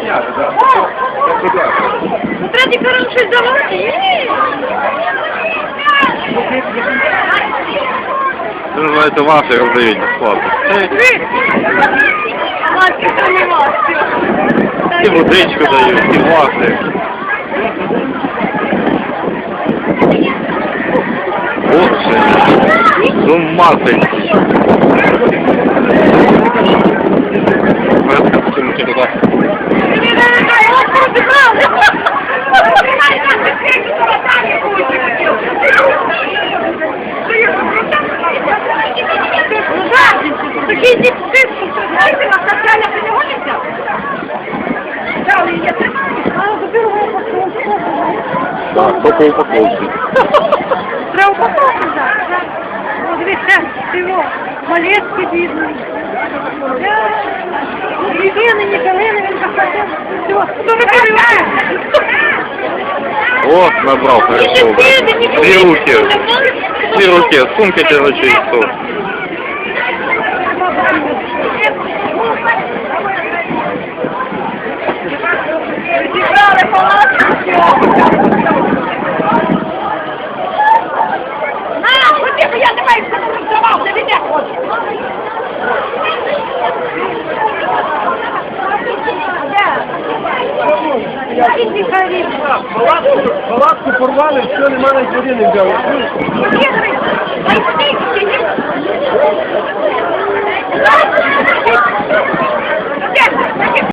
зняти, так. Так, будь ласка. Ну тепер їм щось давати. Це називається ваші роздають безплатно. Маски там не маски. І водичку дають, і ваші. Боже, з ума сойти. Так, тільки упаковки. Треба упаковку зараз. О, дивіться, його, малетки бідні. Ні Євгени, ні Галини, він захотів. Все, хто не переживає? О, набрал, хорошо. Две руки. Две руки, сумки тянучие, что? Зібрали Палатку, порвали, все, немає навіть води взяли.